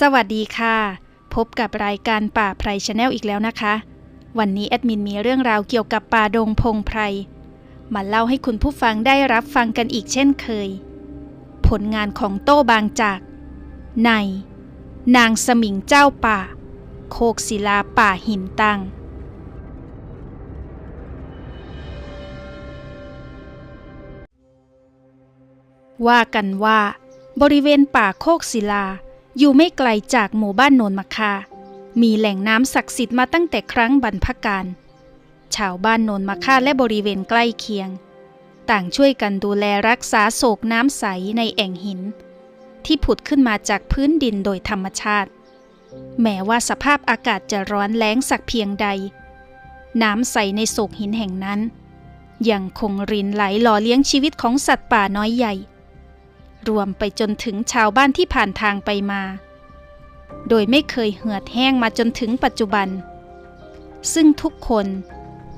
สวัสดีค่ะ พบกับรายการป่าไพรชาแนลอีกแล้วนะคะ วันนี้แอดมินมีเรื่องราวเกี่ยวกับป่าดงพงไพร มาเล่าให้คุณผู้ฟังได้รับฟังกันอีกเช่นเคย ผลงานของโต้บางจาก ใน นางสมิงเจ้าป่า โคกศิลาป่าหินตั้งว่ากันว่า บริเวณป่าโคกศิลา อยู่ไม่ไกลจากหมู่บ้านโนนมะคา มีแหล่งน้ำศักดิ์สิทธิ์มาตั้งแต่ครั้งบรรพกาล ชาวบ้านโนนมะคาและบริเวณใกล้เคียง ต่างช่วยกันดูแลรักษาโศกน้ำใสในแอ่งหิน ที่ผุดขึ้นมาจากพื้นดินโดยธรรมชาติ แม้ว่าสภาพอากาศจะร้อนแล้งสักเพียงใด น้ำใสในโศกหินแห่งนั้น ยังคงรินไหลหล่อเลี้ยงชีวิตของสัตว์ป่าน้อยใหญ่ รวมไปจนถึงชาวบ้านที่ผ่านทางไปมา โดยไม่เคยเหือดแห้งมาจนถึงปัจจุบัน ซึ่งทุกคน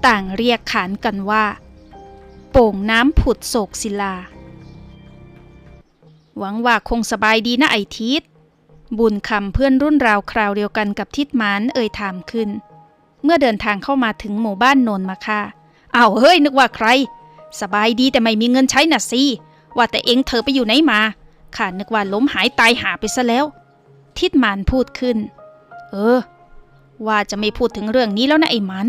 ต่างเรียกขานกันว่า โป่งน้ำผุดโศกศิลา หวังว่าคงสบายดีนะไอทิศบุญคำเพื่อนรุ่นราวคราวเดียวกันกับทิดมานเอ่ยถามขึ้น เมื่อเดินทางเข้ามาถึงหมู่บ้านโนนมาค่ะอ้าวเฮ้ยนึกว่าใคร สบายดีแต่ไม่มีเงินใช้น่ะสิ ว่าแต่เองเธอไปอยู่ไหนมาข้านึกว่าล้มหายตายหาไปซะแล้ว ทิดมานพูดขึ้น เออ ว่าจะไม่พูดถึงเรื่องนี้แล้วนะไอ้มัน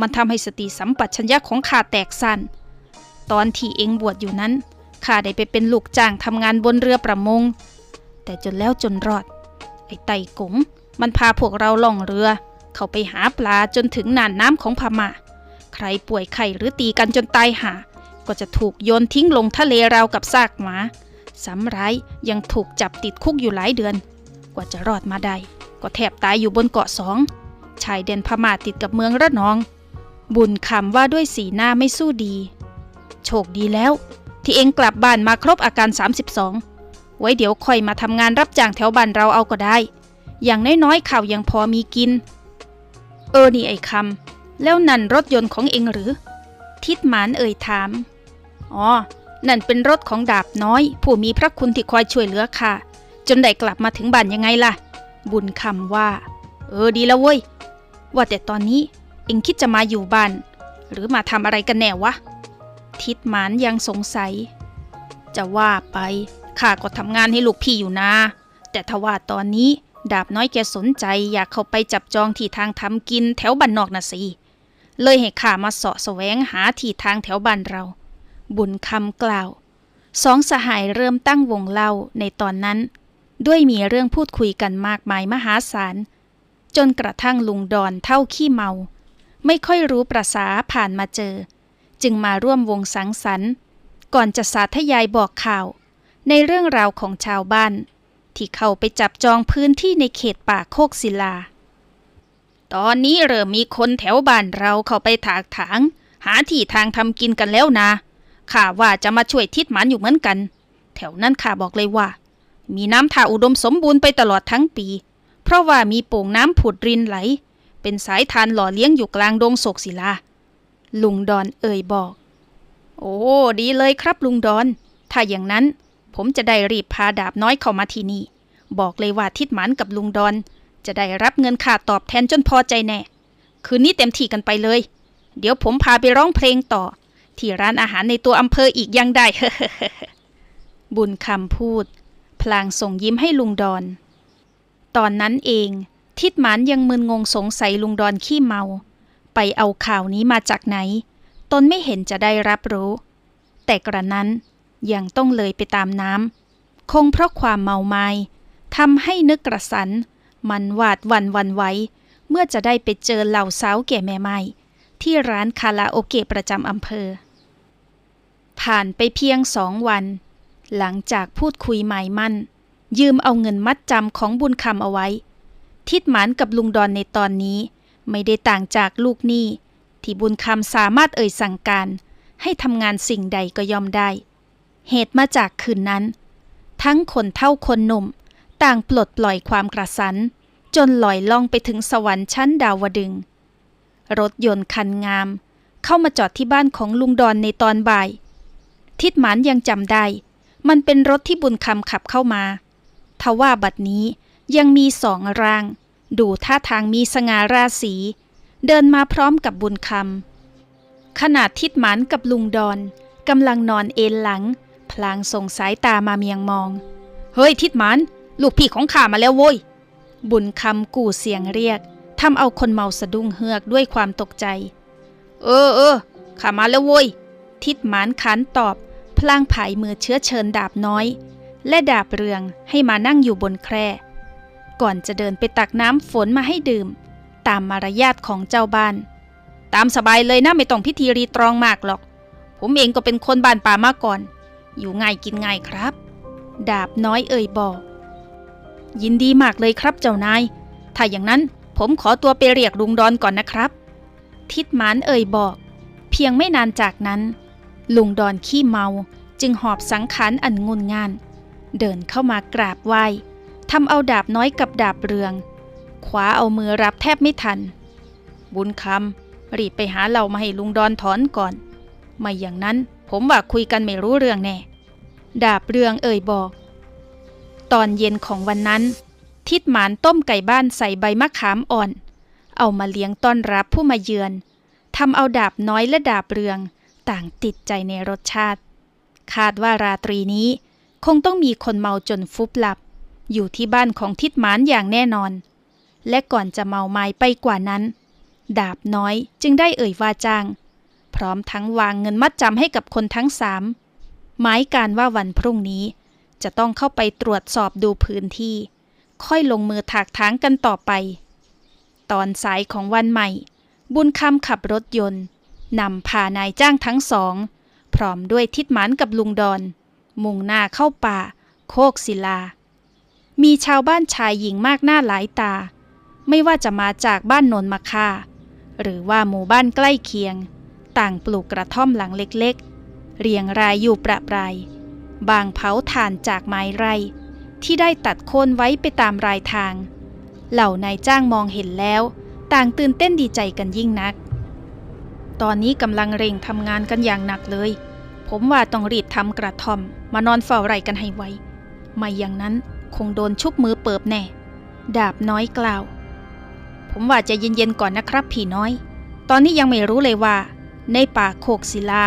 มันทำให้สติสัมปชัญญะของข้าแตกสั้นตอนที่เองบวชอยู่นั้นข้าได้ไปเป็นลูกจ้างทำงานบนเรือประมง แต่จนแล้วจนรอด ไอ้ไต่กงมันพาพวกเราล่องเรือ เข้าไปหาปลาจนถึงน่านน้ำของพมา่า ใครป่วยไข้หรือตีกันจนตายหา ก็จะถูกโยนทิ้งลงทะเลราวกับซากหมาสำร้ายยังถูกจับติดคุกอยู่หลายเดือน กว่าจะรอดมาได้ ก็แทบตายอยู่บนเกาะสองชายแดนพม่าติดกับเมืองระนอง บุญคำว่าด้วยสีหน้าไม่สู้ดี โชคดีแล้ว ที่เองกลับบ้านมาครบอาการ 32 ไว้เดี๋ยวค่อยมาทำงานรับจ้างแถวบ้านเราเอาก็ได้ อย่างน้อยๆข่าวยังพอมีกิน เออนี่ไอ้คำแล้วนั่นรถยนต์ของเองหรือ ทิดหมานเอ่ยถาม อ๋อ นั่นเป็นรถของดาบน้อย ผู้มีพระคุณที่คอยช่วยเหลือค่ะ จนได้กลับมาถึงบ้านยังไงล่ะ บุญคำว่า เออดีแล้วเว้ย ว่าแต่ตอนนี้เอ็งคิดจะมาอยู่บ้าน หรือมาทำอะไรกันแน่วะ ทิดหมานยังสงสัย จะว่าไปข้าก็ทำงานให้ลูกพี่อยู่นะ แต่ทว่าตอนนี้ดาบน้อยแกสนใจอยากเข้าไปจับจองที่ทางทำกินแถวบ้านนอกนะสิ เลยให้ข้ามาเสาะแสวงหาที่ทางแถวบ้านเรา บุญคำกล่าว สองสหายเริ่มตั้งวงเล่าในตอนนั้น ด้วยมีเรื่องพูดคุยกันมากมายมหาศาล จนกระทั่งลุงดอนเท่าขี้เมา ไม่ค่อยรู้ประษาผ่านมาเจอ จึงมาร่วมวงสังสรรค์ ก่อนจะสาธยายบอกข่าว ในเรื่องราวของชาวบ้าน ที่เข้าไปจับจองพื้นที่ในเขตป่าโคกศิลา ตอนนี้เริ่มมีคนแถวบ้านเราเข้าไปถากถางหาที่ทางทำกินกันแล้วนะ ข้าว่าจะมาช่วยทิดหมันอยู่เหมือนกัน แถวนั้นข้าบอกเลยว่า มีน้ำท่าอุดมสมบูรณ์ไปตลอดทั้งปี เพราะว่ามีโป่งน้ำผุดรินไหล เป็นสายทานหล่อเลี้ยงอยู่กลางดงโศกศิลา ลุงดอนเอ่ยบอก โอ้ ดีเลยครับลุงดอน ถ้าอย่างนั้น ผมจะได้รีบพาดาบน้อยเข้ามาที่นี่ บอกเลยว่าทิดหมันกับลุงดอน จะได้รับเงินค่าตอบแทนจนพอใจแน่ คืนนี้เต็มที่กันไปเลย เดี๋ยวผมพาไปร้องเพลงต่อ ที่ร้านอาหารในตัวอำเภออีกยังได้ บุญคำพูด พลางส่งยิ้มให้ลุงดอน ตอนนั้นเอง ทิดหมันยังมึนงงสงสัยลุงดอนขี้เมา ไปเอาข่าวนี้มาจากไหน ตนไม่เห็นจะได้รับรู้ แต่กระนั้นยังต้องเลยไปตามน้ำคงเพราะความเมาไม้ทำให้นึกกระสัน มันหวาดวันวันไหวเมื่อจะได้ไปเจอเหล่าสาวแก่แม่ไม้ที่ร้านคาราโอเกะประจำอำเภอ ผ่านไปเพียงสองวัน หลังจากพูดคุยหมายมั่น ยืมเอาเงินมัดจำของบุญคำเอาไว้ ทิดหมานกับลุงดอนในตอนนี้ ไม่ได้ต่างจากลูกหนี้ ที่บุญคำสามารถเอ่ยสั่งการ ให้ทำงานสิ่งใดก็ยอมได้ เหตุมาจากคืนนั้น ทั้งคนเท่าคนหนุ่ม ต่างปลดปล่อยความกระสัน จนลอยล่องไปถึงสวรรค์ชั้นดาวดึงรถยนต์คันงาม เข้ามาจอดที่บ้านของลุงดอนในตอนบ่าย ทิดหมานยังจำได้ มันเป็นรถที่บุญคำขับเข้ามาทว่าบัดนี้ยังมีสองร่าง ดูท่าทางมีสง่าราศีเดินมาพร้อมกับบุญคำขนาดทิดหมันกับลุงดอนกำลังนอนเอนหลัง พลางส่งสายตามาเมียงมอง เฮ้ยทิดหมันลูกพี่ของข้ามาแล้วโว้ย บุญคำกู่เสียงเรียกทำเอาคนเมาสะดุ้งเฮือกด้วยความตกใจ เออเออข้ามาแล้วโว้ย ทิดหมานขานตอบ พลางผายมือเชื้อเชิญดาบน้อย และดาบเรืองให้มานั่งอยู่บนแคร่ ก่อนจะเดินไปตักน้ำฝนมาให้ดื่ม ตามมารยาทของเจ้าบ้าน ตามสบายเลยนะไม่ต้องพิธีรีตรองมากหรอก ผมเองก็เป็นคนบ้านป่ามาก่อน อยู่ง่ายกินง่ายครับ ดาบน้อยเอ่ยบอกยินดีมากเลยครับเจ้านาย ถ้าอย่างนั้นผมขอตัวไปเรียกลุงดอนก่อนนะครับ ทิดหมานเอ่ยบอก เพียงไม่นานจากนั้น ลุงดอนขี้เมาจึงหอบสังขารอันงุนงาน เดินเข้ามากราบไหว้ทำเอาดาบน้อยกับดาบเรืองคว้าเอามือรับแทบไม่ทัน บุญคำรีบไปหาเหล่ามาให้ลุงดอนถอนก่อน ไม่อย่างนั้นผมว่าคุยกันไม่รู้เรื่องแน่ ดาบเรืองเอ่ยบอก ตอนเย็นของวันนั้น ทิดหมานต้มไก่บ้านใส่ใบมะขามอ่อน เอามาเลี้ยงต้อนรับผู้มาเยือนทำเอาดาบน้อยและดาบเรือง ต่างติดใจในรสชาติ คาดว่าราตรีนี้ คงต้องมีคนเมาจนฟุบหลับ อยู่ที่บ้านของทิดหมานอย่างแน่นอน และก่อนจะเมาไม้ไปกว่านั้น ดาบน้อยจึงได้เอ่ยว่าจ้าง พร้อมทั้งวางเงินมัดจำให้กับคนทั้งสามหมายการว่าวันพรุ่งนี้ จะต้องเข้าไปตรวจสอบดูพื้นที่ ค่อยลงมือถากถางกันต่อไป ตอนสายของวันใหม่ บุญคำขับรถยนต์ นำพานายจ้างทั้งสอง พร้อมด้วยทิดหมันกับลุงดอน มุ่งหน้าเข้าป่า โคกศิลา มีชาวบ้านชายหญิงมากหน้าหลายตา ไม่ว่าจะมาจากบ้านโนนมาค่า หรือว่าหมู่บ้านใกล้เคียง ต่างปลูกกระท่อมหลังเล็กๆ เรียงรายอยู่ประปราย บางเผาถ่านจากไม้ไร่ ที่ได้ตัดโค่นไว้ไปตามรายทาง เหล่านายจ้างมองเห็นแล้ว ต่างตื่นเต้นดีใจกันยิ่งนัก ตอนนี้กำลังเร่งทำงานกันอย่างหนักเลย ผมว่าต้องรีบทำกระท่อม มานอนเฝ้าไร่กันให้ไว ไม่อย่างนั้นคงโดนชุบมือเปิบแน่ ดาบน้อยกล่าว ผมว่าจะเย็นๆก่อนนะครับพี่น้อย ตอนนี้ยังไม่รู้เลยว่า ในป่าโคกศิลา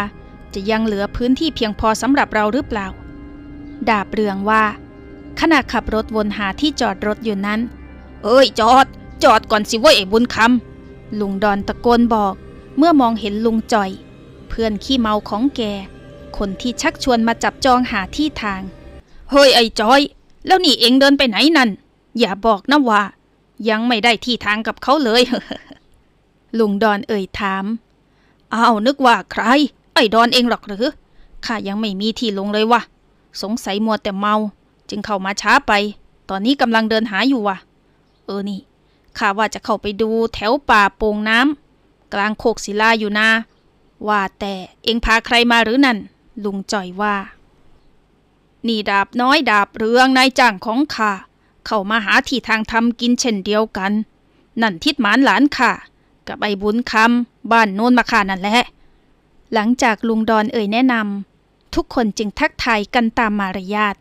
จะยังเหลือพื้นที่เพียงพอสำหรับเราหรือเปล่า ดาบเรืองว่า ขณะขับรถวนหาที่จอดรถอยู่นั้น เอ้ยจอด จอดก่อนสิเว้ยไอ้บุญคำลุงดอนตะโกนบอก เมื่อมองเห็นลุงจ่อย เพื่อนขี้เมาของแก คนที่ชักชวนมาจับจองหาที่ทาง เฮ้ยไอ้จอย แล้วนี่เองเดินไปไหนนั่น อย่าบอกนะว่า ยังไม่ได้ที่ทางกับเขาเลย ลุงดอนเอ่ยถาม อ้าวนึกว่าใคร ไอ้ดอนเองหรอกหรือ ข้ายังไม่มีที่ลงเลยวะสงสัยมัวแต่เมา จึงเข้ามาช้าไป ตอนนี้กำลังเดินหาอยู่วะเออนี่ข้าว่าจะเข้าไปดูแถวป่าโป่งน้ำ กลางโคกศิลาอยู่นาว่าแต่เองพาใครมาหรือนั่น ลุงจ่อยว่า นี่ดาบน้อยดาบเรืองนายจ้างของข้า เข้ามาหาที่ทางทำกินเช่นเดียวกัน นั่นทิดหมานหลานข้ากับไอ้บุญคำบ้านโน้นมาค่านั่นแหละ หลังจากลุงดอนเอ่ยแนะนำทุกคนจึงทักทายกันตามมารยาท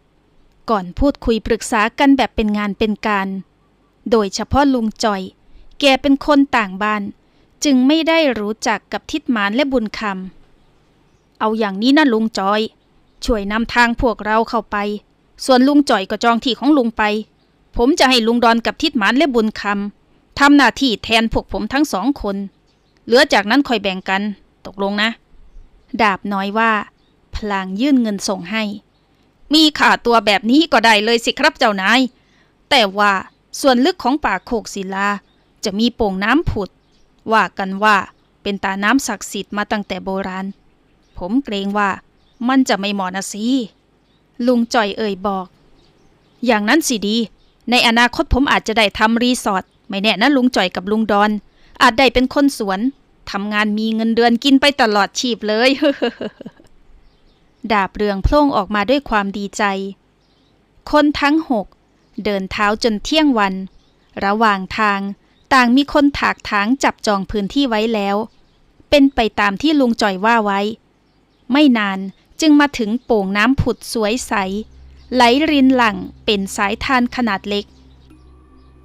ก่อนพูดคุยปรึกษากันแบบเป็นงานเป็นการ โดยเฉพาะลุงจ่อย แกเป็นคนต่างบ้าน จึงไม่ได้รู้จักกับทิดหมานและบุญคำเอาอย่างนี้นะลุงจอย ช่วยนำทางพวกเราเข้าไป ส่วนลุงจอยก็จองที่ของลุงไป ผมจะให้ลุงดอนกับทิดหมานและบุญคำทำหน้าที่แทนพวกผมทั้งสองคน เหลือจากนั้นค่อยแบ่งกัน ตกลงนะ ดาบน้อยว่า พลางยื่นเงินส่งให้ มีค่าตัวแบบนี้ก็ได้เลยสิครับเจ้านาย แต่ว่าส่วนลึกของป่าโคกศิลาจะมีโป่งน้ำผุด ว่ากันว่าเป็นตาน้ำศักดิ์สิทธิ์มาตั้งแต่โบราณ ผมเกรงว่ามันจะไม่เหมาะนะสิลุงจ่อยเอ่ยบอก อย่างนั้นสิดี ในอนาคตผมอาจจะได้ทำรีสอร์ทไม่แน่นะลุงจ่อยกับลุงดอน อาจได้เป็นคนสวนทำงานมีเงินเดือนกินไปตลอดชีพเลยดาบเรืองโพล่งออกมาด้วยความดีใจ คนทั้งหกเดินเท้าจนเที่ยงวัน ระหว่างทาง ต่างมีคนถากถางจับจองพื้นที่ไว้แล้ว เป็นไปตามที่ลุงจ่อยว่าไว้ ไม่นานจึงมาถึงโป่งน้ำผุดสวยใส ไหลรินหลังเป็นสายทานขนาดเล็ก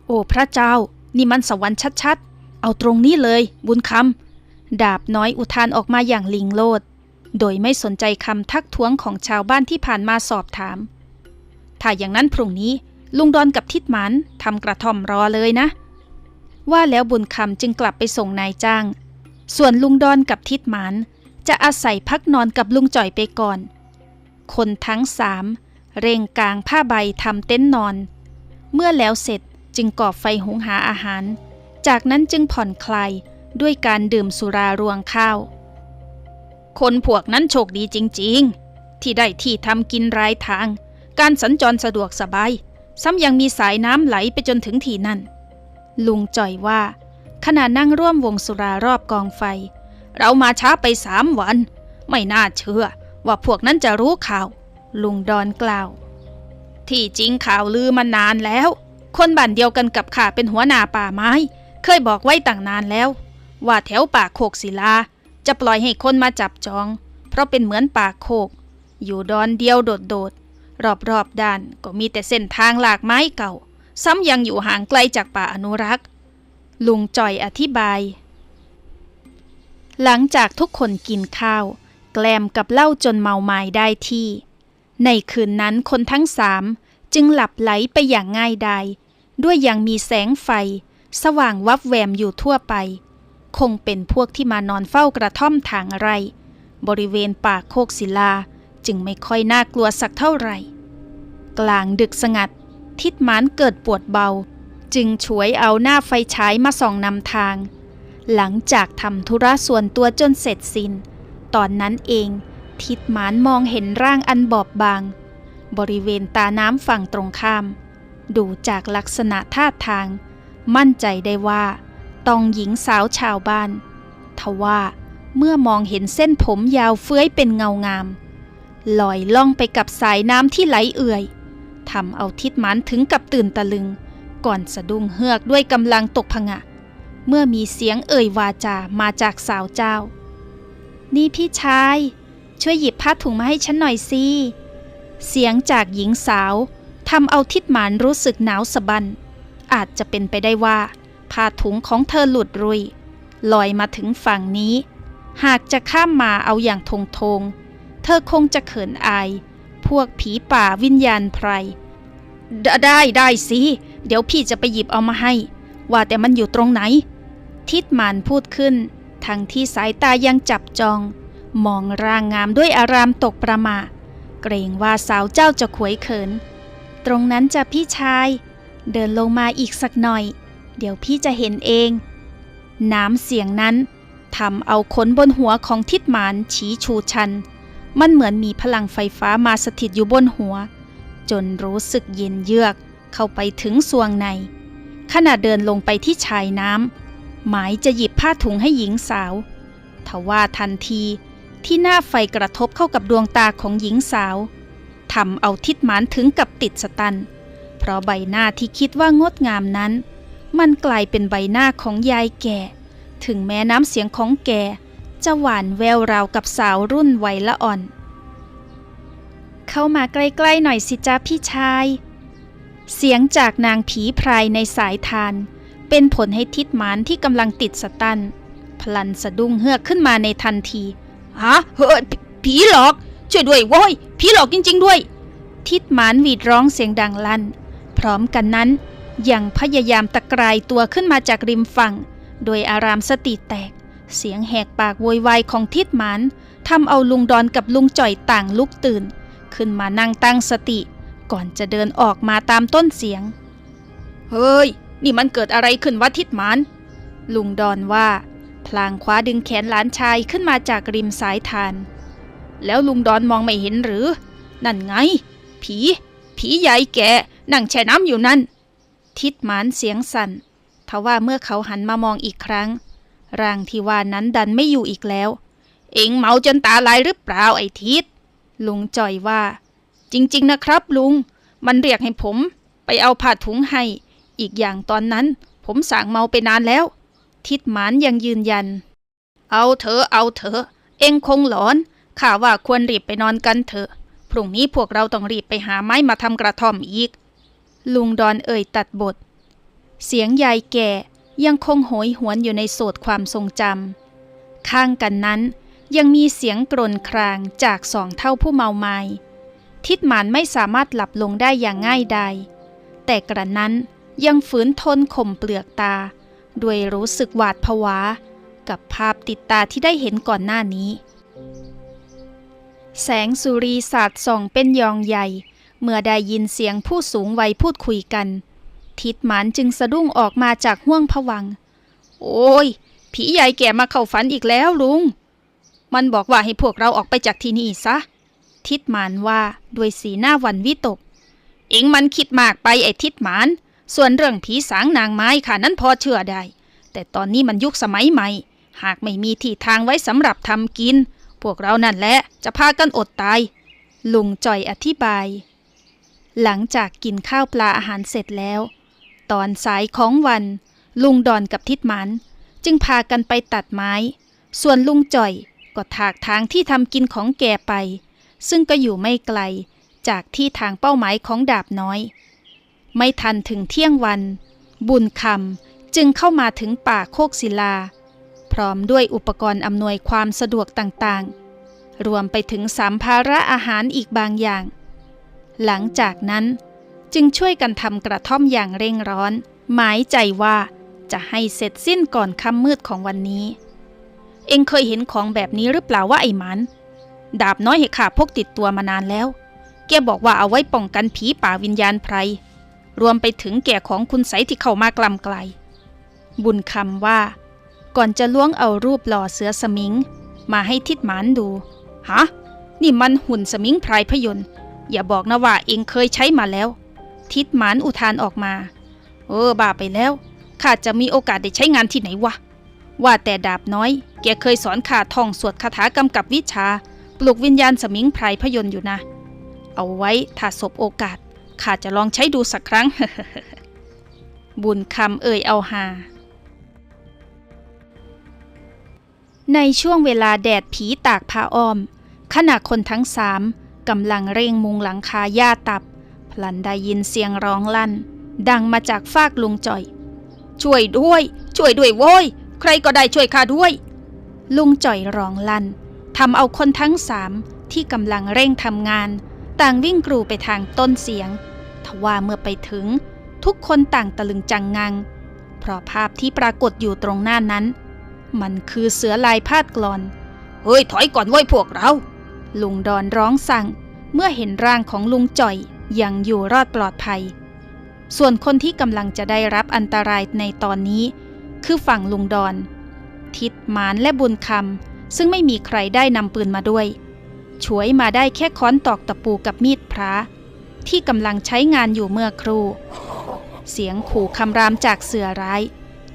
โอ้พระเจ้า นี่มันสวรรค์ชัดๆ เอาตรงนี้เลย บุญคำดาบน้อยอุทานออกมาอย่างลิงโลด โดยไม่สนใจคำทักท้วงของชาวบ้านที่ผ่านมาสอบถาม ถ้าอย่างนั้นพรุ่งนี้ลุงดอนกับทิดหมันทำกระท่อมรอเลยนะ ว่าแล้วบุญคำจึงกลับไปส่งนายจ้าง ส่วนลุงดอนกับทิดหมัน จะอาศัยพักนอนกับลุงจ่อยไปก่อน คนทั้งสามเร่งกางผ้าใบทำเต็นท์นอน เมื่อแล้วเสร็จจึงก่อไฟหุงหาอาหาร จากนั้นจึงผ่อนคลายด้วยการดื่มสุรารวงข้าว คนพวกนั้นโชคดีจริง ๆ ที่ได้ที่ทำกินรายทาง การสัญจรสะดวกสบาย ซ้ำยังมีสายน้ำไหลไปจนถึงที่นั่น ลุงจ่อยว่า ขณะนั่งร่วมวงสุรารอบกองไฟ เรามาช้าไปสามวัน ไม่น่าเชื่อ ว่าพวกนั้นจะรู้ข่าว ลุงดอนกล่าว ที่จริงข่าวลือมานานแล้ว คนบ้านเดียวกันกับข้าเป็นหัวหน้าป่าไม้ เคยบอกไว้ตั้งนานแล้ว ว่าแถวป่าโคกศิลา จะปล่อยให้คนมาจับจอง เพราะเป็นเหมือนป่าโคก อยู่ดอนเดียวโดดๆรอบๆด้านก็มีแต่เส้นทางหลากไม้เก่า ซ้ำยังอยู่ห่างไกลจากป่าอนุรักษ์ ลุงจอยอธิบาย หลังจากทุกคนกินข้าว แกลมกับเหล้าจนเมาไม้ได้ที่ ในคืนนั้นคนทั้งสามจึงหลับไหลไปอย่างง่ายดายด้วยยังมีแสงไฟ สว่างวับแวมอยู่ทั่วไป คงเป็นพวกที่มานอนเฝ้ากระท่อมทางไร บริเวณป่าโคกศิลาจึงไม่ค่อยน่ากลัวสักเท่าไหร่ กลางดึกสงัด ทิดหมานเกิดปวดเบา จึงฉวยเอาหน้าไฟฉายมาส่องนำทาง หลังจากทำธุระส่วนตัวจนเสร็จสิน้น ตอนนั้นเองทิดหมานมองเห็นร่างอันบอบบาง บริเวณตาน้ำฝั่งตรงข้าม ดูจากลักษณะท่าทาง มั่นใจได้ว่าต้องหญิงสาวชาวบ้าน ทว่าเมื่อมองเห็นเส้นผมยาวเฟื้อยเป็นเงางามลอยล่องไปกับสายน้ำที่ไหลเอื่อย ทำเอาทิดหมันถึงกับตื่นตะลึง ก่อนสะดุ้งเฮือกด้วยกำลังตกผงะ เมื่อมีเสียงเอ่ยวาจามาจากสาวเจ้า นี่พี่ชาย ช่วยหยิบผ้าถุงมาให้ฉันหน่อยสิ เสียงจากหญิงสาวทำเอาทิดหมานรู้สึกหนาวสะบัน อาจจะเป็นไปได้ว่าผ้าถุงของเธอหลุดรุยลอยมาถึงฝั่งนี้ หากจะข้ามมาเอาอย่างทงทง เธอคงจะเขินอาย พวกผีป่าวิญญาณไพร ไดได้ได้สิ เดี๋ยวพี่จะไปหยิบเอามาให้ ว่าแต่มันอยู่ตรงไหน ทิดหมานพูดขึ้น ทั้งที่สายตายังจับจอง มองร่างงามด้วยอารามตกประมา เกรงว่าสาวเจ้าจะขวยเขิน ตรงนั้นจะพี่ชาย เดินลงมาอีกสักหน่อย เดี๋ยวพี่จะเห็นเอง น้ำเสียงนั้นทำเอาขนบนหัวของทิดหมานชี้ชูชัน มันเหมือนมีพลังไฟฟ้ามาสถิตอยู่บนหัว จนรู้สึกเย็นเยือกเข้าไปถึงสวงใน ขณะเดินลงไปที่ชายน้ำหมายจะหยิบผ้าถุงให้หญิงสาว ทว่าทันทีที่หน้าไฟกระทบเข้ากับดวงตาของหญิงสาวทำเอาทิดหมานถึงกับติดสตัน เพราะใบหน้าที่คิดว่างดงามนั้น มันกลายเป็นใบหน้าของยายแก่ ถึงแม้น้ำเสียงของแกจะหวานแววราวกับสาวรุ่นวัยละอ่อน เข้ามาใกล้ๆหน่อยสิจ้าพี่ชาย เสียงจากนางผีพรายในสายทาน เป็นผลให้ทิดหมานที่กำลังติดสตันพลันสะดุ้งเฮือกขึ้นมาในทันทีฮะเฮ้ยผผีหลอก ช่วยด้วยโว้ยผีหลอกจริง ๆ ด้วย ทิดหมานหวีดร้องเสียงดังลั่น พร้อมกันนั้นยังพยายามตะกรายตัวขึ้นมาจากริมฝั่ง โดยอารามสติแตก เสียงแหกปากโวยวายของทิดหมานทำเอาลุงดอนกับลุงจ่อยต่างลุกตื่น ขึ้นมานั่งตั้งสติ ก่อนจะเดินออกมาตามต้นเสียง เฮ้ย นี่มันเกิดอะไรขึ้นวะทิดมานลุงดอนว่า พลางคว้าดึงแขนหลานชายขึ้นมาจากริมสายทาน แล้วลุงดอนมองไม่เห็นหรือ นั่นไง ผี ผีใหญ่แก่นั่งแช่น้ำอยู่นั่น ทิดมานเสียงสั่นทว่าเมื่อเขาหันมามองอีกครั้ง ร่างที่ว่านั้นดันไม่อยู่อีกแล้ว เอ็งเมาจนตาลายหรือเปล่าไอ้ทิด ลุงจ่อยว่า จริง ๆ นะครับลุง มันเรียกให้ผม ไปเอาผ้าถุงให้ อีกอย่างตอนนั้น ผมสั่งเมาไปนานแล้ว ทิดหมานยังยืนยัน เอาเถอะเอาเถอะ เอ็งคงหลอนข้าว่าควรรีบไปนอนกันเถอะ พรุ่งนี้พวกเราต้องรีบไปหาไม้มาทำกระท่อมอีก ลุงดอนเอ่ยตัดบท เสียงยายแก่ยังคงโหยหวนอยู่ในโสดความทรงจำข้างกันนั้น ยังมีเสียงกรนครางจากสองเท่าผู้เมาไมา้ทิดหมานไม่สามารถหลับลงได้อย่างง่ายดายแต่กระนั้นยังฝืนทนข่มเปลือกตา ด้วยรู้สึกหวาดผวา กับภาพติดตาที่ได้เห็นก่อนหน้านี้ แสงสุรีสาดส่องเป็นยองใหญ่ เมื่อได้ยินเสียงผู้สูงวัยพูดคุยกัน ทิดหมานจึงสะดุ้งออกมาจากห้วงผวัง โอ้ย ผีใหญ่แก่มาเข้าฝันอีกแล้วลุง มันบอกว่าให้พวกเราออกไปจากที่นี่ซะ ทิดหมานว่าด้วยสีหน้าหวันวิตก เอ็งมันคิดมากไปไอ้ทิดหมาน ส่วนเรื่องผีสางนางไม้ค่ะนั้นพอเชื่อได้ แต่ตอนนี้มันยุคสมัยใหม่ หากไม่มีที่ทางไว้สำหรับทำกิน พวกเรานั่นแหละจะพากันอดตาย ลุงจ่อยอธิบาย หลังจากกินข้าวปลาอาหารเสร็จแล้ว ตอนสายของวัน ลุงดอนกับทิดหมัน จึงพากันไปตัดไม้ ส่วนลุงจ่อย ก็ถากทางที่ทำกินของแกไป ซึ่งก็อยู่ไม่ไกลจากที่ทางเป้าหมายของดาบน้อย ไม่ทันถึงเที่ยงวัน บุญคำจึงเข้ามาถึงป่าโคกศิลา พร้อมด้วยอุปกรณ์อำนวยความสะดวกต่างๆ รวมไปถึงสามภาระอาหารอีกบางอย่าง หลังจากนั้นจึงช่วยกันทำกระท่อมอย่างเร่งร้อน หมายใจว่าจะให้เสร็จสิ้นก่อนค่ำมืดของวันนี้ เองเคยเห็นของแบบนี้หรือเปล่าว่าไอ้มัน ดาบน้อยให้ข้าพกติดตัวมานานแล้ว แกบอกว่าเอาไว้ป้องกันผีป่าวิญญาณไพร รวมไปถึงแก่ของคุณใสที่เข้ามากลำไกล บุญคำว่า ก่อนจะล้วงเอารูปหล่อเสือสมิง มาให้ทิดหมานดู ฮะ นี่มันหุ่นสมิงพรายพยนต์อย่าบอกนะว่าเองเคยใช้มาแล้ว ทิดหมานอุทานออกมา เออบ้าไปแล้วข้าจะมีโอกาสได้ใช้งานที่ไหนวะ ว่าแต่ดาบน้อย แกเคยสอนข้าท่องสวดคาถากำกับวิชา ปลุกวิญญาณสมิงไพรพยนต์อยู่นะ เอาไว้ถ้าสบโอกาสข้าจะลองใช้ดูสักครั้ง บุญคำเอ่ยเอาหา ในช่วงเวลาแดดผีตากผ้าอ้อม ขณะคนทั้งสามกำลังเร่งมุงหลังคาหญ้าตับ พลันได้ยินเสียงร้องลั่น ดังมาจากฟากลุงจ่อย ช่วยด้วย ช่วยด้วยโว้ย ใครก็ได้ช่วยข้าด้วย ลุงจ่อยร้องลั่นทำเอาคนทั้งสามที่กำลังเร่งทำงาน ต่างวิ่งกรูไปทางต้นเสียง ทว่าเมื่อไปถึง ทุกคนต่างตะลึงจังงัง เพราะภาพที่ปรากฏอยู่ตรงหน้านั้น มันคือเสือลายพาดกลอน เฮ้ยถอยก่อนไว้ยพวกเรา ลุงดอนร้องสั่ง เมื่อเห็นร่างของลุงจ่อยยังอยู่รอดปลอดภัย ส่วนคนที่กำลังจะได้รับอันตรายในตอนนี้ คือฝั่งลุงดอน ทิดหมานและบุญคำซึ่งไม่มีใครได้นำปืนมาด้วย ช่วยมาได้แค่ค้อนตอกตะปูกับมีดพระ ที่กำลังใช้งานอยู่เมื่อครู่ เสียงขู่คำรามจากเสือร้าย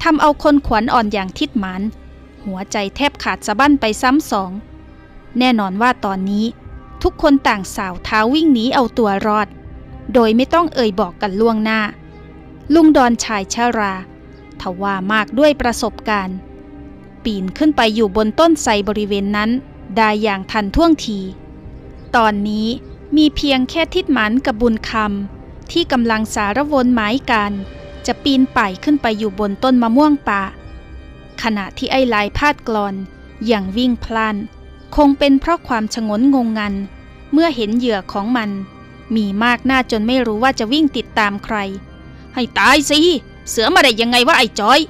ทำเอาคนขวัญอ่อนอย่างทิดหมานหัวใจแทบขาดสะบั้นไปซ้ำสอง แน่นอนว่าตอนนี้ ทุกคนต่างสาวเท้าวิ่งหนีเอาตัวรอด โดยไม่ต้องเอ่ยบอกกันล่วงหน้า ลุงดอนชายชารา ทว่ามากด้วยประสบการณ์ ปีนขึ้นไปอยู่บนต้นไทรบริเวณนั้น ได้อย่างทันท่วงที ตอนนี้มีเพียงแค่ทิดหมันกับบุญคำที่กำลังสารวนหมายการจะปีนป่ายขึ้นไปอยู่บนต้นมะม่วงป่า ขณะที่ไอ้ลายพาดกลอนอย่างวิ่งพลัน คงเป็นเพราะความชงนงงงัน เมื่อเห็นเหยื่อของมัน มีมากหน้าจนไม่รู้ว่าจะวิ่งติดตามใคร ให้ตายสิ เสือมาได้ยังไงวะไอ้จอย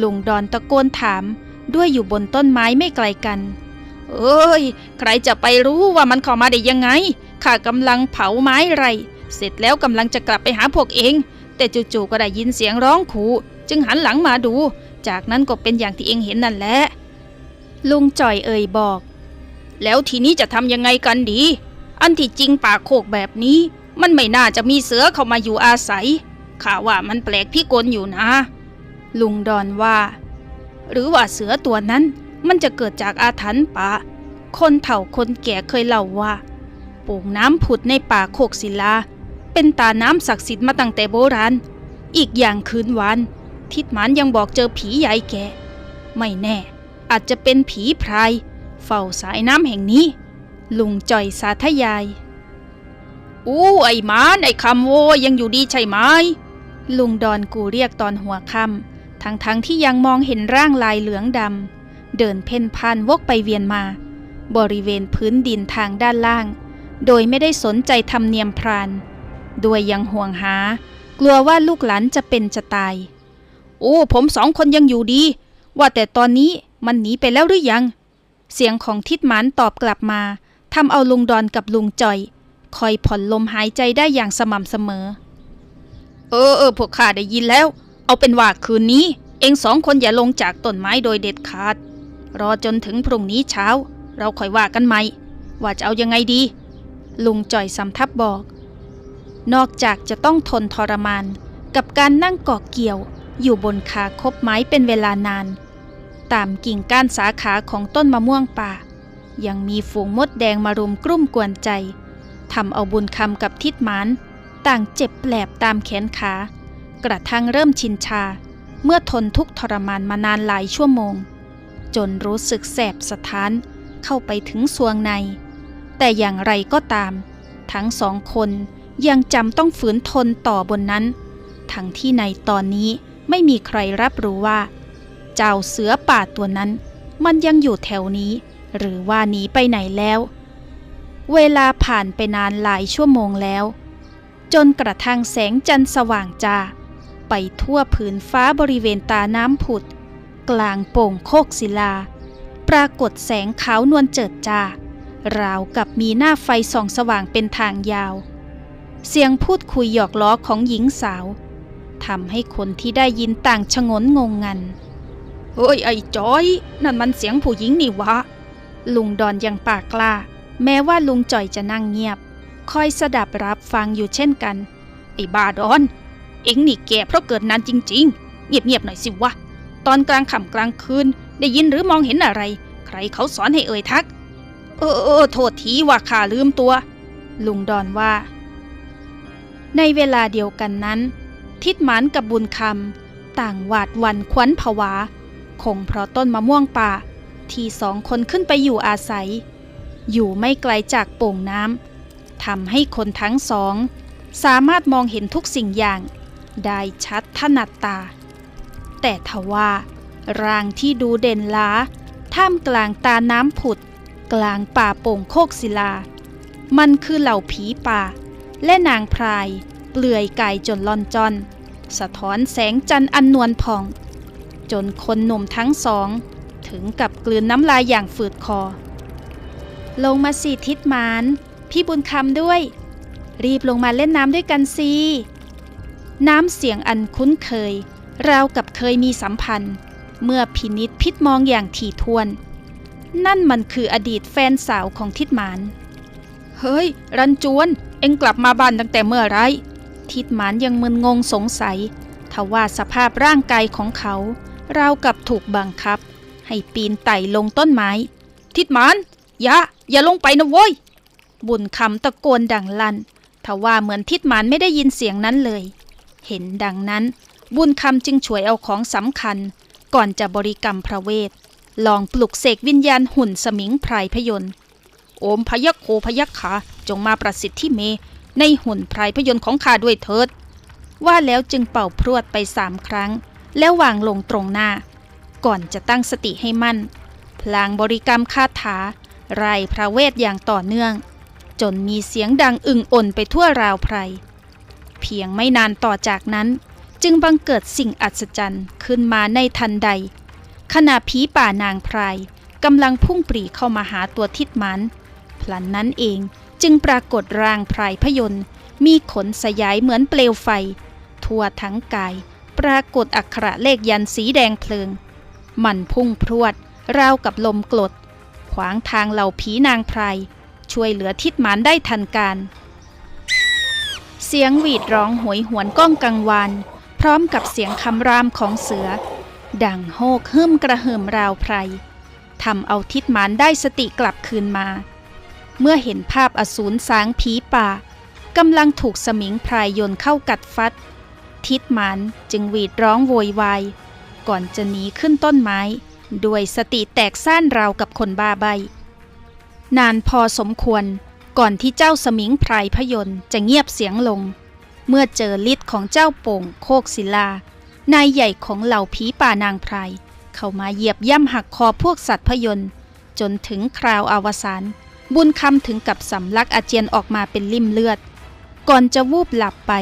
ลุงดอนตะโกนถาม ด้วยอยู่บนต้นไม้ไม่ไกลกัน เอ้ย ใครจะไปรู้ว่ามันเข้ามาได้ยังไง ข้ากำลังเผาไม้ไร เสร็จแล้วกำลังจะกลับไปหาพวกเอง แต่จู่ๆก็ได้ยินเสียงร้องขู่ จึงหันหลังมาดู จากนั้นก็เป็นอย่างที่เองเห็นนั่นแหละ ลุงจ่อยเอ่ยบอก แล้วทีนี้จะทำยังไงกันดี อันที่จริงป่าโคกแบบนี้ มันไม่น่าจะมีเสือเข้ามาอยู่อาศัย ข้าว่ามันแปลกพิกลอยู่นะ ลุงดอนว่า หรือว่าเสือตัวนั้นมันจะเกิดจากอาถรรพ์ป่า คนเฒ่าคนแก่เคยเล่าว่าโป่งน้ำผุดในป่าโคกศิลา เป็นตาน้ำศักดิ์สิทธิ์มาตั้งแต่โบราณ อีกอย่างคืนวัน ทิดหมานยังบอกเจอผีใหญ่แก่ ไม่แน่ อาจจะเป็นผีพราย เฝ้าสายน้ำแห่งนี้ ลุงจ่อยสาธยาย อู้ไอ้หมานไอ้คำโวยยังอยู่ดีใช่ไหมลุงดอนกูเรียกตอนหัวค่ำ ทั้งๆทที่ยังมองเห็นร่างลายเหลืองดำเดินเพ่นพ่านวกไปเวียนมา บริเวณพื้นดินทางด้านล่าง โดยไม่ได้สนใจธรรมเนียมพรานโดยยังห่วงหา กลัวว่าลูกหลานจะเป็นจะตาย โอ้ ผมสองคนยังอยู่ดี ว่าแต่ตอนนี้มันหนีไปแล้วหรือยัง เสียงของทิดหมานตอบกลับมาทำเอาลุงดอนกับลุงจอย คอยผ่อนลมหายใจได้อย่างสม่ำเสมอ เออเออพวกข้าได้ยินแล้ว เอาเป็นว่าคืนนี้ เองสองคนอย่าลงจากต้นไม้โดยเด็ดขาด รอจนถึงพรุ่งนี้เช้า เราค่อยว่ากันใหม่ ว่าจะเอายังไงดี ลุงจ่อยสำทับบอก นอกจากจะต้องทนทรมาน กับการนั่งเกาะเกี่ยว อยู่บนขาคบไม้เป็นเวลานาน ตามกิ่งก้านสาขาของต้นมะม่วงป่า ยังมีฝูงมดแดงมารุมกลุ่มกวนใจทำเอาบุญคำกับทิดหมาน ต่างเจ็บแปลบตามแขนขา กระทั่งเริ่มชินชา เมื่อทนทุกทรมานมานานหลายชั่วโมง จนรู้สึกแสบสะท้านเข้าไปถึงสวงใน แต่อย่างไรก็ตาม ทั้งสองคนยังจำต้องฝืนทนต่อบนนั้น ทั้งที่ในตอนนี้ไม่มีใครรับรู้ว่า เจ้าเสือป่าตัวนั้น มันยังอยู่แถวนี้ หรือว่าหนีไปไหนแล้ว เวลาผ่านไปนานหลายชั่วโมงแล้ว จนกระทั่งแสงจันทร์สว่างจ้า ไปทั่วผืนฟ้าบริเวณตาน้ำผุด กลางโป่งโคกศิลา ปรากฏแสงขาวนวลเจิดจ้าราวกับมีหน้าไฟส่องสว่างเป็นทางยาว เสียงพูดคุยหยอกล้อของหญิงสาวทำให้คนที่ได้ยินต่างชะงนงงงัน เฮ้ยไอ้จอย นั่นมันเสียงผู้หญิงนี่วะ ลุงดอนยังปากกล้า แม้ว่าลุงจ่อยจะนั่งเงียบ คอยสดับรับฟังอยู่เช่นกัน ไอ้บาดอน เอ็งนี่แก่เพราะเกิดนานจริง ๆ เงียบๆหน่อยสิวะ ตอนกลางค่ำกลางคืน ได้ยินหรือมองเห็นอะไร ใครเขาสอนให้เอ่ยทัก เออเออโทษทีว่าข้าลืมตัว ลุงดอนว่า ในเวลาเดียวกันนั้น ทิดหมานกับบุญคำต่างหวาดวันควันผวา คงเพราะต้นมะม่วงป่า ที่สองคนขึ้นไปอยู่อาศัย อยู่ไม่ไกลจากโป่งน้ำทำให้คนทั้งสอง สามารถมองเห็นทุกสิ่งอย่าง ได้ชัดถนัดตา แต่ทว่าร่างที่ดูเด่นล้า ท่ามกลางตาน้ำผุด กลางป่าโป่งโคกศิลา มันคือเหล่าผีป่า และนางพราย เปลือยกายจนลอนจอน สะท้อนแสงจันทร์อันนวลผ่อง จนคนหนุ่มทั้งสอง ถึงกับกลืนน้ำลายอย่างฝืดคอ ลงมาสิทิดหมาน พี่บุญคำด้วย รีบลงมาเล่นน้ำด้วยกันสิ น้ำเสียงอันคุ้นเคย ราวกับเคยมีสัมพันธ์ เมื่อพินิษพิษมองอย่างถี่ถ้วน นั่นมันคืออดีตแฟนสาวของทิดหมาน เฮ้ย รันจวน เอ็งกลับมาบ้านตั้งแต่เมื่อไร ทิดหมานยังมึนงงสงสัยทว่าสภาพร่างกายของเขา ราวกับถูกบังคับ ให้ปีนไต่ลงต้นไม้ ทิดหมานอย่าอย่าลงไปนะเว้ย บุญคำตะโกนดังลั่นทว่าเหมือนทิดหมานไม่ได้ยินเสียงนั้นเลย เห็นดังนั้น บุญคำจึงช่วยเอาของสำคัญ ก่อนจะบริกรรมพระเวท ลองปลุกเสกวิญญาณหุ่นสมิงไพรพยนต์โอมพยักโคพยักขาจงมาประสิทธิ์ที่เม ในหุ่นไพรพยนต์ของข้าด้วยเถิด ว่าแล้วจึงเป่าพรวดไปสามครั้ง แล้ววางลงตรงหน้า ก่อนจะตั้งสติให้มั่น พลางบริกรรมคาถาไรพระเวทอย่างต่อเนื่อง จนมีเสียงดังอึ่งอ่นไปทั่วราวไพร เพียงไม่นานต่อจากนั้น จึงบังเกิดสิ่งอัศจรรย์ขึ้นมาในทันใด ขณะผีป่านางพรายกำลังพุ่งปรีเข้ามาหาตัวทิดมันพลันนั้นเองจึงปรากฏร่างพรายพยนต์มีขนสยายเหมือนเปลวไฟ ทั่วทั้งกาย ปรากฏอักขระเลขยันสีแดงเพลิง มันพุ่งพรวด ราวกับลมกรดขวางทางเหล่าผีนางพรายช่วยเหลือทิดหมานได้ทันการ เสียงหวีดร้องหวยหวนก้องกังวานพร้อมกับเสียงคำรามของเสือ ดังโฮกหึ่มกระหึ่มราวไพรทำเอาทิดหมานได้สติกลับคืนมา เมื่อเห็นภาพอสูรสางผีป่ากำลังถูกสมิงพรายยนเข้ากัดฟัด ทิดหมานจึงหวีดร้องโวยวายก่อนจะหนีขึ้นต้นไม้ ด้วยสติแตกซ่านราวกับคนบ้าใบ นานพอสมควร ก่อนที่เจ้าสมิงพรายพยนต์จะเงียบเสียงลง เมื่อเจอฤทธิ์ของเจ้าโป่งโคกศิลานายใหญ่ของเหล่าผีป่านางไพร เข้ามาเหยียบย่ำหักคอพวกสัตว์พยนต์จนถึงคราวอวสานบุญคำถึงกับสำลักอาเจียนออกมาเป็นลิ่มเลือด ก่อนจะวูบหลับไป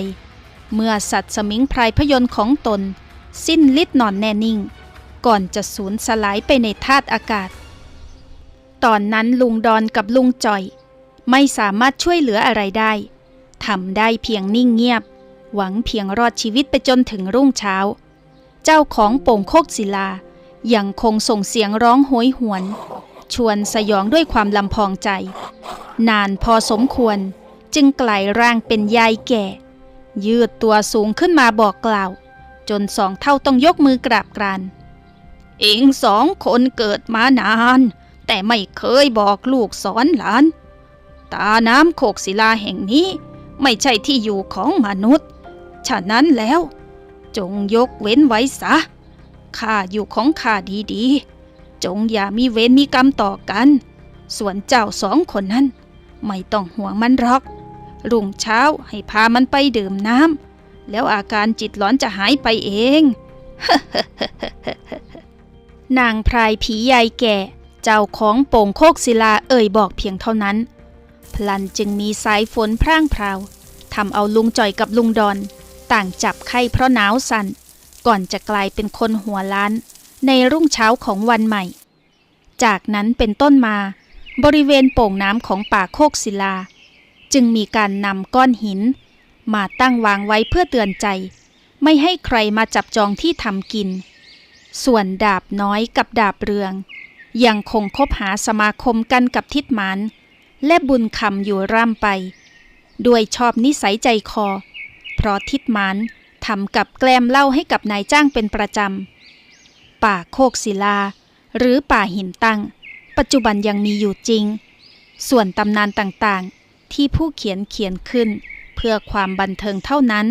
เมื่อสัตว์สมิงไพรพยนต์ของตน สิ้นฤทธิ์นอนแน่นิ่ง ก่อนจะสูญสลายไปในธาตุอากาศ ตอนนั้นลุงดอนกับลุงจ่อย ไม่สามารถช่วยเหลืออะไรได้ทำได้เพียงนิ่งเงียบ หวังเพียงรอดชีวิตไปจนถึงรุ่งเช้า เจ้าของโป่งโคกศิลายังคงส่งเสียงร้องโหยหวน ชวนสยองด้วยความลำพองใจ นานพอสมควรจึงกลายร่างเป็นยายแก่ ยืดตัวสูงขึ้นมาบอกกล่าว จนสองเท่าต้องยกมือกราบกรานเองสองคนเกิดมานาน แต่ไม่เคยบอกลูกสอนหลาน ตาน้ำโคกศิลาแห่งนี้ ไม่ใช่ที่อยู่ของมนุษย์ ฉะนั้นแล้ว จงยกเว้นไว้ซะข้าอยู่ของข้าดีๆ จงอย่ามีเวรมีกรรมต่อกัน ส่วนเจ้าสองคนนั้น ไม่ต้องห่วงมันหรอก รุ่งเช้าให้พามันไปดื่มน้ำแล้วอาการจิตหลอนจะหายไปเองนางพรายผียายแก่ เจ้าของโป่งโคกศิลาเอ่ยบอกเพียงเท่านั้น พลันจึงมีสายฝนพร่างพราวทำเอาลุงจ่อยกับลุงดอน ต่างจับไข้เพราะหนาวสั่น ก่อนจะกลายเป็นคนหัวล้าน ในรุ่งเช้าของวันใหม่ จากนั้นเป็นต้นมา บริเวณโป่งน้ำของป่าโคกศิลา จึงมีการนำก้อนหิน มาตั้งวางไว้เพื่อเตือนใจ ไม่ให้ใครมาจับจองที่ทำกิน ส่วนดาบน้อยกับดาบเรือง ยังคงคบหาสมาคมกันกับทิดมาน และบุญคำอยู่ร่ำไป ด้วยชอบนิสัยใจคอ เพราะทิดมานทำกับแกล้มเล่าให้กับนายจ้างเป็นประจำ ป่าโคกศิลา หรือป่าหินตั้ง ปัจจุบันยังมีอยู่จริง ส่วนตำนานต่างๆ ที่ผู้เขียนเขียนขึ้น เพื่อความบันเทิงเท่านั้น